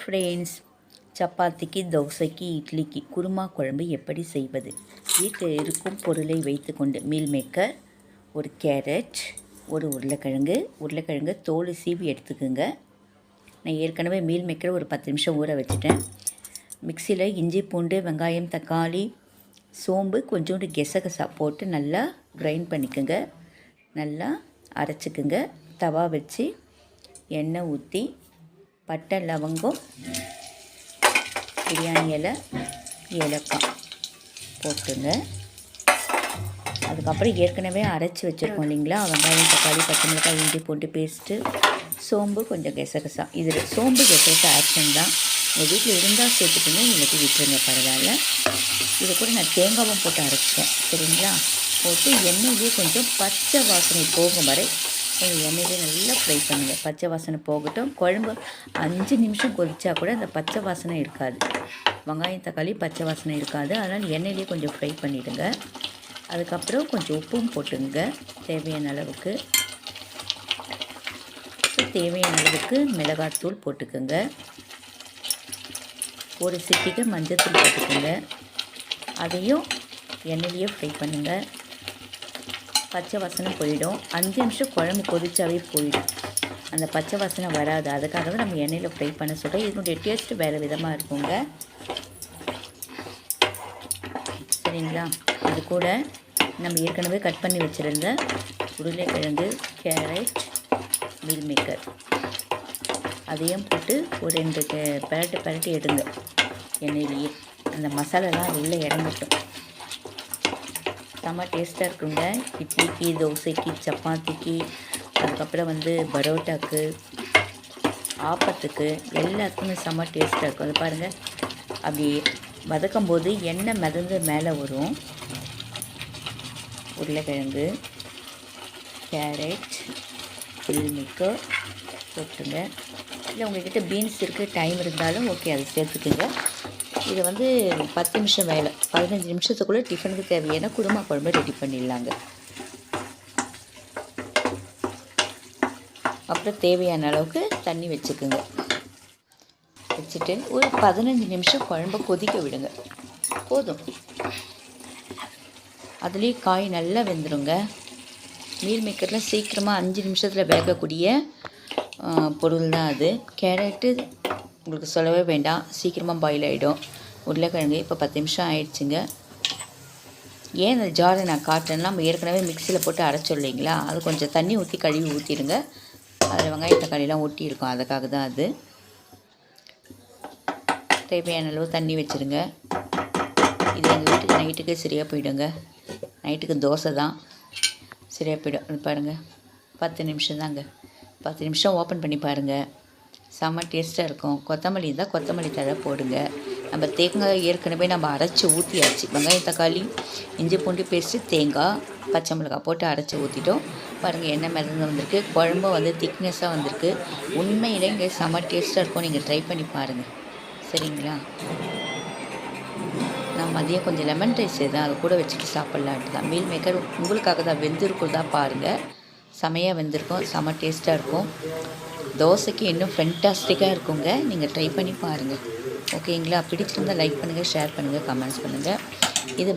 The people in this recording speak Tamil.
ஃப்ரெண்ட்ஸ் சப்பாத்திக்கு தோசைக்கு இட்லிக்கு குருமா குழம்பு எப்படி செய்வது? வீட்டில் இருக்கும் பொருளை வைத்துக்கொண்டு மீல் மேக்கர் ஒரு கேரட் ஒரு உருளைக்கிழங்கு உருளைக்கிழங்கு தோல் சீவி எடுத்துக்கோங்க. நான் ஏற்கனவே மீல் மேக்கர் ஒரு பத்து நிமிஷம் ஊற வச்சுட்டேன். மிக்சியில் இஞ்சி பூண்டு வெங்காயம் தக்காளி சோம்பு கொஞ்சோண்டு கெசகசா போட்டு நல்லா கிரைண்ட் பண்ணிக்கோங்க. நல்லா அரைச்சிக்குங்க. தவா வச்சு எண்ணெய் ஊற்றி பட்டை லவங்கம் பிரியாணி இலை ஏலக்காய் போட்டுங்க. அதுக்கப்புறம் ஏற்கனவே அரைச்சி வச்சுருக்கோம் இல்லைங்களா? வெங்காயம் தக்காளி பச்சை மிளகாய் இஞ்சி போட்டு பேஸ்ட்டு சோம்பு கொஞ்சம் கெசகசா. இதில் சோம்பு கெசகசா ஆக்ஷன் தான். உங்கள் வீட்டில் இருந்தால் சேர்த்துட்டுங்க உங்களுக்கு விட்டுருங்க பரவாயில்ல. இது கூட நான் தேங்காவும் போட்டு அரைச்சிட்டேன் சரிங்களா? போட்டு எண்ணெயிலே கொஞ்சம் பச்சை வாசனை போகும் வரை எண்ணெயிலே நல்லா ஃப்ரை பண்ணுங்கள் பச்சை வாசனை போகட்டும். குழம்பு அஞ்சு நிமிஷம் கொதிச்சா கூட அந்த பச்சை வாசனை இருக்காது. வெங்காயம் தக்காளி பச்சை வாசனை இருக்காது. அதனால் எண்ணெயிலே கொஞ்சம் ஃப்ரை பண்ணிவிடுங்க அதுக்கப்புறம் கொஞ்சம் உப்பும் போட்டுங்க. தேவையான அளவுக்கு. தேவையான அளவுக்கு மிளகாத்தூள் போட்டுக்கோங்க. ஒரு சிட்டிக்கு மஞ்சத்தூள் போட்டுக்கோங்க. அதையும் எண்ணெயிலேயே ஃப்ரை பண்ணுங்கள் பச்சை வாசனை போயிடும். அஞ்சு நிமிஷம் குழம்பு கொதிச்சாவே போயிடும். அந்த பச்சை வாசனை வராது. அதுக்காகவே நம்ம எண்ணெயில் ஃப்ரை பண்ண சொல்கிறோம் இதனுடைய டேஸ்ட்டு வேறு விதமாக இருக்குங்க. சரிங்களா? அது கூட நம்ம ஏற்கனவே கட் பண்ணி வச்சுருந்த உருளைக்கிழங்கு கேரட் மீல் மேக்கர் அதையும் போட்டு ஒரு ரெண்டு பரட்டு பரட்டி எடுங்க. எண்ணெயிலேயே. அந்த மசாலாலாம் உள்ளே இறங்கட்டும். செம்ம டேஸ்ட்டாக இருக்குங்க. இட்லிக்கு தோசைக்கு சப்பாத்திக்கு அதுக்கப்புறம் வந்து பரோட்டாக்கு ஆப்பத்துக்கு எல்லாத்துக்குமே செம்ம டேஸ்ட்டாக இருக்கும். அது பாருங்கள் அப்படி வதக்கும் போது எண்ணெய் மிதந்து மேலே வரும். உருளைக்கிழங்கு கேரட் புல்மிக்கு போட்டுங்க இல்லை உங்கள்கிட்ட பீன்ஸ் இருக்குது டைம் இருந்தாலும் ஓகே அதை சேர்த்துக்குங்க. இது வந்து பத்து நிமிஷம் வேலை பதினஞ்சு நிமிஷத்துக்குள்ளே டிஃபனுக்கு தேவையான குருமா குழம்பு ரெடி பண்ணிடலாங்க. அப்புறம் தேவையான அளவுக்கு தண்ணி வச்சுக்குங்க. வச்சுட்டு ஒரு பதினஞ்சு நிமிஷம் குழம்ப கொதிக்க விடுங்க. போதும். அதுலேயும் காய் நல்லா வெந்துடுங்க மீல் மேக்கரில் சீக்கிரமாக அஞ்சு நிமிஷத்தில் வேகக்கூடிய பொருள் தான் அது. கேரட்டு உங்களுக்கு சொல்லவே வேண்டாம். சீக்கிரமாக பாயில் ஆகிடும் உருளைக்கிழங்கு இப்போ பத்து நிமிஷம் ஆயிடுச்சுங்க. ஏன் அந்த ஜாரை நான் காட்டுறேன்னா நம்ம ஏற்கனவே மிக்சியில் போட்டு அரைச்சோம் இல்லைங்களா? அது கொஞ்சம் தண்ணி ஊற்றி கழுவி ஊற்றிடுங்க அதில் வெங்காய தக்காளிலாம் ஒட்டி இருக்கும் அதுக்காக தான் அது. தேவையான அளவு தண்ணி வச்சுருங்க. இது எங்கள் வீட்டுக்கு நைட்டுக்கு சரியாக போயிடுங்க. நைட்டுக்கு தோசை தான். சரியாக போயிடும். பாருங்கள் பத்து நிமிஷம் தாங்க. பத்து நிமிஷம் ஓப்பன் பண்ணி பாருங்கள் செம்ம டேஸ்ட்டாக இருக்கும். கொத்தமல்லி இருந்தால் கொத்தமல்லி தழை போடுங்க. நம்ம தேங்காய் ஏற்கனவே நம்ம அரைச்சி ஊற்றியாச்சு வெங்காயம் தக்காளி இஞ்சி பூண்டு பேஸ்ட்டு தேங்காய் பச்சை மிளகாய் போட்டு அரைச்சி ஊற்றிட்டோம் பாருங்கள் எண்ணெய் மிதந்து வந்திருக்கு. குழம்பு வந்து திக்னஸாக வந்திருக்கு. உண்மையிலே இங்கே செம்ம டேஸ்ட்டாக இருக்கும். நீங்கள் ட்ரை பண்ணி பாருங்கள் சரிங்களா? நான் மதியம் கொஞ்சம் லெமன் ரைஸ் தான் அதை கூட வச்சுட்டு சாப்பிட்லான்ட்டு தான் மீல் மேக்கர் உங்களுக்காக தான் வெந்திருக்கும் தான் பாருங்கள் செமையாக வெந்திருக்கும். செம்ம டேஸ்ட்டாக இருக்கும். தோசைக்கு இன்னும் ஃபென்டாஸ்டிக்காக இருக்குங்க. நீங்கள் ட்ரை பண்ணி பாருங்கள் ஓகேங்களா பிடிச்சிருந்தால் லைக் பண்ணுங்கள் ஷேர் பண்ணுங்கள் கமெண்ட்ஸ் பண்ணுங்கள் இது